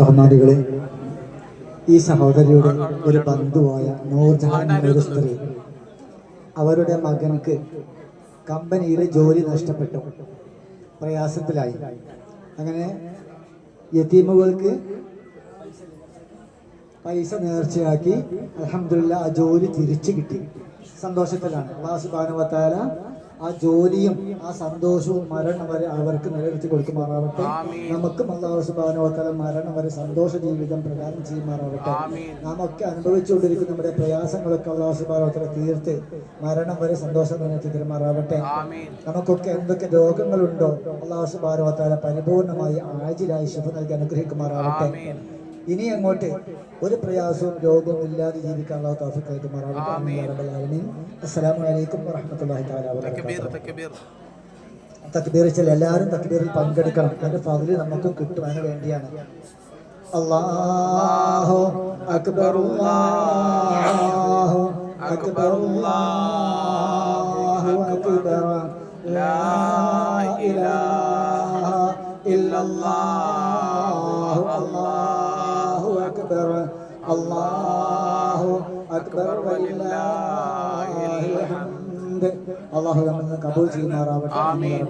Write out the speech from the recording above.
ബഹുമാനികളെ ഈ സഹോദരിയുടെ ഒരു ബന്ധുവായ നൂർജഹാൻ സ്ത്രീ അവരുടെ മകൻക്ക് കമ്പനിയിലെ ജോലി നഷ്ടപ്പെട്ടു പ്രയാസത്തിലായി. അങ്ങനെ യത്തീമുകൾക്ക് പൈസ നേർച്ചയാക്കി അലഹമില്ല ആ ജോലി തിരിച്ചു കിട്ടി. സന്തോഷത്തിലാണ്. അള്ളാഹു സുബാനുവത്താല ആ ജോലിയും ആ സന്തോഷവും മരണം വരെ അവർക്ക് നിലനിർത്തി കൊടുക്കുമാറാവട്ടെ നമുക്കും അള്ളാഹു സുബാനുവത്താല മരണം വരെ സന്തോഷ ജീവിതം പ്രദാനം ചെയ്യുമാറാവട്ടെ നാം ഒക്കെ അനുഭവിച്ചുകൊണ്ടിരിക്കുന്ന നമ്മുടെ പ്രയാസങ്ങളൊക്കെ അള്ളാഹു സുബാനുവത്താല തീർത്ത് മരണം വരെ സന്തോഷം നിലനിർത്തി തരുമാറാവട്ടെ നമുക്കൊക്കെ എന്തൊക്കെ രോഗങ്ങളുണ്ടോ അള്ളാഹു സുബാനുവത്താല പരിപൂർണമായി ആജിലായി ശുഭ നൽകി അനുഗ്രഹിക്കുമാറാവട്ടെ. ഇനി അങ്ങോട്ട് ഒരു പ്രയാസവും രോഗവും ഇല്ലാതെ ജീവിക്കാനുള്ള തോഫിക്കായിട്ട് തൗഫീഖ് അസ്സലാമലൈക്കും വറഹമത്തല്ലാഹി വബറകാതുഹു. തക്ബീർ ചില എല്ലാവരും തക്ബീറിൽ പങ്കെടുക്കണം. അതിന്റെ ഫضൽ നമുക്ക് കിട്ടും. അതിന് വേണ്ടിയാണ്. അല്ലാഹു അക്ബർ അല്ലാഹു അക്ബർ അല്ലാഹു അക്ബർ. ലാ ഇലാഹ ഇല്ലല്ലാഹു അല്ലാഹു അല്ലാഹു അക്ബർ വലില്ലാഹിൽ ഹംദ് അല്ലാഹു നമ്മെ കബൂൽ ചെയ്യുമാറാവട്ടെ. ആമീൻ.